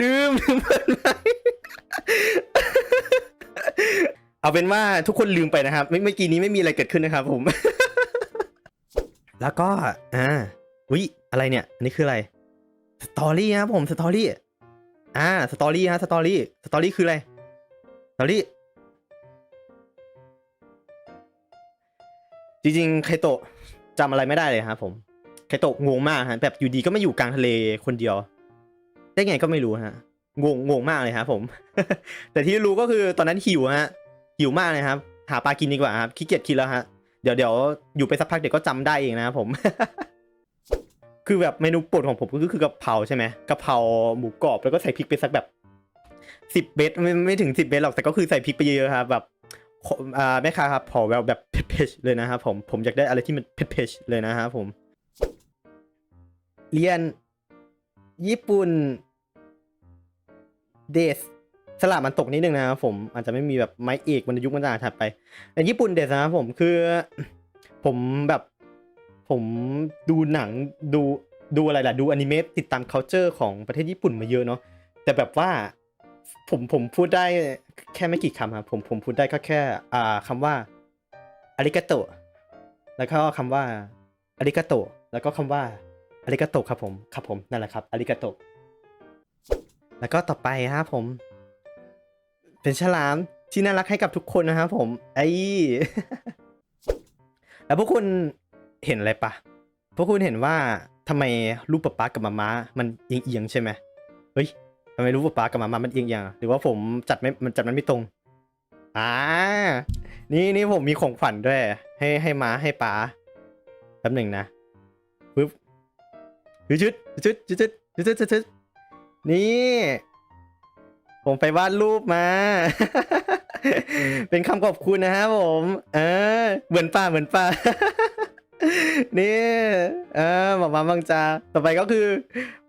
ลืมลืมเปิดไมค์เอาเป็นว่าทุกคนลืมไปนะครับ ไม่เมื่อกี้นี้ไม่มีอะไรเกิดขึ้นนะครับผม แล้วก็อ่าวิอะไรเนี่ย อันนี้คืออะไรสตอรี่ครับผมสตอรี่อ่าสตอรี่ฮะสตอรี่สตอรี่คืออะไรสตอรี่จริงๆไคโตะจำอะไรไม่ได้เลยครับผม ไคโตะงงมากฮะแบบอยู่ดีก็มาอยู่กลางทะเลคนเดียว ได้ไงก็ไม่รู้ฮะงงงงมากเลยครับผม แต่ที่รู้ก็คือตอนนั้นหิวฮะหิวมากเลยครับ หาปลากินดีกว่าครับขี้เกียจคิดแล้วฮะเดี๋ยวเดี๋ยวอยู่ไปสักพักเดี๋ยวก็จำได้เองนะครับผม คือแบบเมนูโปรดของผมก็คือกะเพราใช่ไหมกะเพราหมูกรอบแล้วก็ใส่พริกไปสักแบบสิบเม็ดไม่ไม่ถึงสิบเม็ดหรอกแต่ก็คือใส่พริกไปเยอะๆครับแบบอ่าแม่ค้าครับขอแบบแบบเผ็ดๆเลยนะครับผมผมอยากได้อะไรที่มันเผ็ดๆเลยนะครับผม เรียน ญี่ปุ่นเดสสลับมันตกนิดนึงนะครับผมอาจจะไม่มีแบบไม้เอกวรรณยุกต์มันจะถัดไปแต่ญี่ปุ่นเดสนะครับผมคือ ผมแบบ ผมดูหนังดูดูอะไรล่ะดูอนิเมะติดตาม culture ของประเทศญี่ปุ่นมาเยอะเนาะแต่แบบว่าผมผมพูดได้แค่ไม่กี่คำครับผมผมพูดได้ก็แค่ อ่าคำว่าอาริกาโตแล้วก็คำว่าอาริกาโตแล้วก็คำว่า อาริกาโตครับผม ครับผม นั่นแหละครับอาริกาโตแล้วก็ต่อไปครับผม เป็นฉลามที่น่ารักให้กับทุกคนนะครับผม ไอ้ แล้วพวกคุณเห็นอะไรปะ พวกคุณเห็นว่าทำไมรูปป๊าป๊ากับมาม้ามันเอียงๆใช่ไหมเฮ้ยทำไมรูปป๊าป๊ากับมาม้ามันเอียงๆหรือว่าผมจัดไม่ มันจัดมันไม่ตรง อ่า นี่นี่ผมมีของขวัญด้วย ให้ให้ม้าให้ป๊าแป๊บหนึ่งนะ ชุดชุดชุดชุดชุดชุดชุดนี่ ผมไปวาดรูปมา เป็นคำขอบคุณนะครับผม เออ เหมือนป่าเหมือนป่านี่ เออป๊าป๊าบางจาต่อไปก็คือ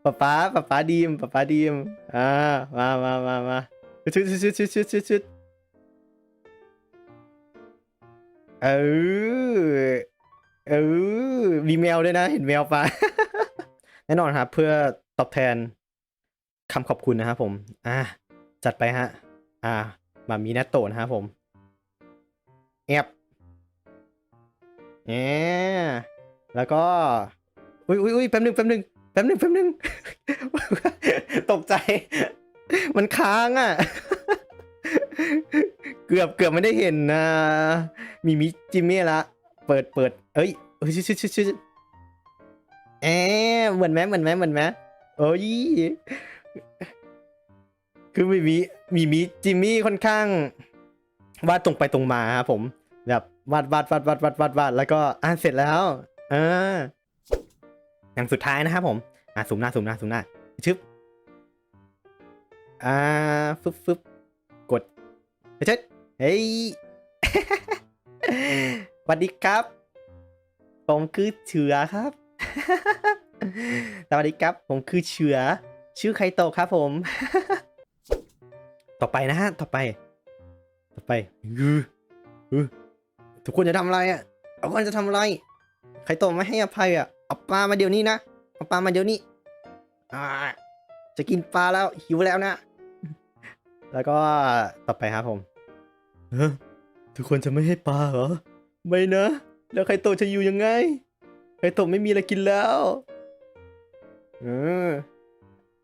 ป๊าป๊าป๊าป๊าดีมป๊าป๊าดีมอ่ามามามามาชุดชุดชุดชุดชุดชุดเออเออมีแมวด้วยนะ เห็นแมวปะ แน่นอนครับ เพื่อตอบแทนคำขอบคุณนะครับผม อ่า จัดไปฮะ อ่า มามีนัตโตะนะครับผมแอบแอบแล้วก็ อุ้ยอุ้ยอุ้ยแป๊บหนึงแป๊บหนึงแป๊บหนึงแป๊บหนึง ตกใจ มันค้างอะ เกือบเกือบไม่ได้เห็นนะ มีมิจิมมี่ละ เปิดเปิด เอ้ยเอ้ยชิชิชิชิ แอบเหมือนไหมเหมือนไหมเหมือนไหมโอ้ยคือมีมีมีมีจิมมี่ค่อนข้าง วาดตรงไปตรงมาครับผมแบบวาดวาดวาดวาดวาดวาดวาดแล้วก็อ่านเสร็จแล้วอ่าอย่างสุดท้ายนะครับผมอ่าสูมหน้าสูมหน้าสูมหน้าชึบอ่าฟึบฟึบกดเช็ดเฮ้ยสวัสดีครับ ผมคือเชือครับ สวัสดีครับ ผมคือเชือ ชื่อไคโตะครับผม ต่อไปนะฮะ ต่อไป ต่อไปอือทุกคนจะทำอะไรอะทุกคนจะทำอะไร ไคโตะไม่ให้อภัยอะ เอาปลามาเดี๋ยวนี้นะ เอาปลามาเดี๋ยวนี้อ่าจะกินปลาแล้วหิวแล้วนะ แล้วก็ต่อไปครับผมทุกคนจะไม่ให้ปลาเหรอ ไม่นะ แล้วไคโตะจะอยู่ยังไง ไคโตะไม่มีอะไรกินแล้วเออ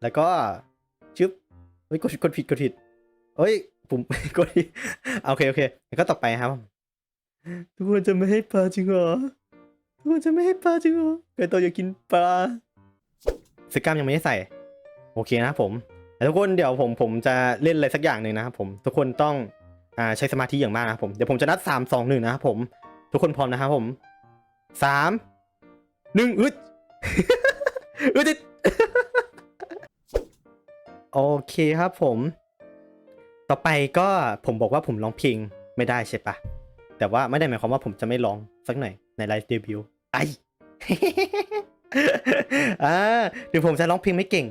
แล้วก็ชึบเฮ้ยกดกดผิดกดผิดเฮ้ยผมกดผิดโอเคโอเคแล้วก็ต่อไปครับ ทุกคนจะไม่ให้ปลาจริงเหรอทุกคนจะไม่ให้ปลาจริงเหรอไคโตะอยากกินปลาสกล้ามยังไม่ได้ใส่ โอเคนะครับผมแต่ทุกคนเดี๋ยวผมผมจะเล่นอะไรสักอย่างหนึ่งนะครับผมทุกคนต้องอ่าใช้สมาธิอย่างมากนะครับผมเดี๋ยวผมจะนับสามสองหนึ่งนะครับผม ทุกคนพร้อมนะครับผมสาม หนึ่งอึดอึดโอเคครับผม ต่อไปก็ผมบอกว่าผมร้องเพลงไม่ได้ใช่ปะแต่ว่าไม่ได้หมายความว่าผมจะไม่ร้องสักหน่อยในไลฟ์เดบิวต์ไออ่าหรือผมจะร้องเพลงไม่เก่ง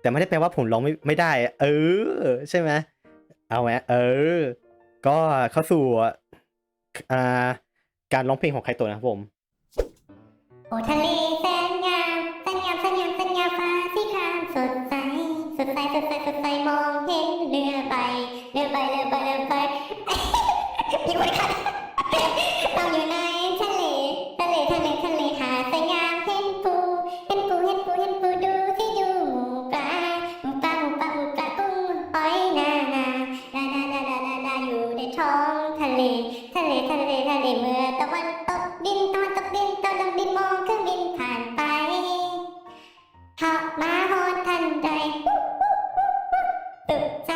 แต่ไม่ได้แปลว่าผมร้องไม่ไม่ได้ เออ ใช่ไหมเอาไหมเออ ก็เข้าสู่อ่าการร้องเพลงของใครตัวนะครับผม โอทะเลแสนงามแสนงามแสนงามแสนงามฟ้าสีครามสดใส สดใสสดใสสดใสมองเห็นเรือใบเรือใบเรือใบเรือใบพี่คนขับเราอยู่ในทะเลทะเลทะเลทะเลหาสัญญามเห็นปูเห็นปูเห็นปูเห็นปูดูสิดูหมูปลาหมูปลาหมูปลาหมูปลากุ้งหอยนานานานานานานานาอยู่ในท้องทะเล ทะเลทะเลทะเลเมื่อตะวันตกดินตะวันตกดิน มองเครื่องบินผ่านไปขับมาโหดทันใดตึกใจ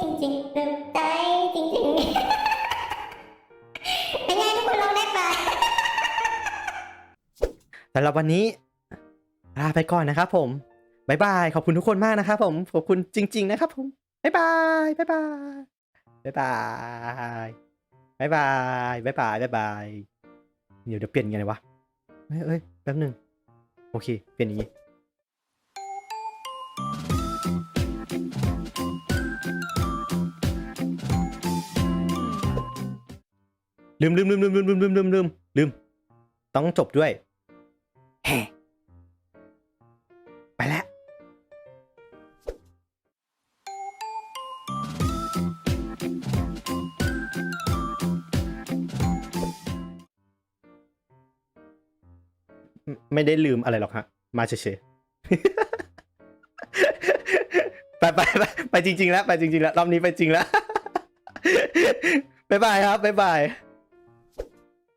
จริงๆตึกใจจริงๆ เป็นไงทุกคนลองได้ปะสำหรับวันนี้ลาไปก่อนนะครับผมบายบาย ขอบคุณทุกคนมากนะครับผม ขอบคุณจริง ๆ นะครับผมบายบายบายบายบายบายบายบายบายบายบายเดี๋ยวเดี๋ยวเปลี่ยนยังไงวะ เอ้ยเอ้ยแป๊บหนึ่งโอเค เปลี่ยนอย่างนี้ ลืมลืมลืมลืมลืมลืมลืมลืมลืมต้องจบด้วย แฮ ไม่ไม่ได้ลืมอะไรหรอกฮะ มาเฉยๆไปไปไปไปจริง ๆ แล้ว ไปจริง ๆ แล้ว รอบนี้ไปจริงแล้วบ๊ายบายครับบ๊ายบาย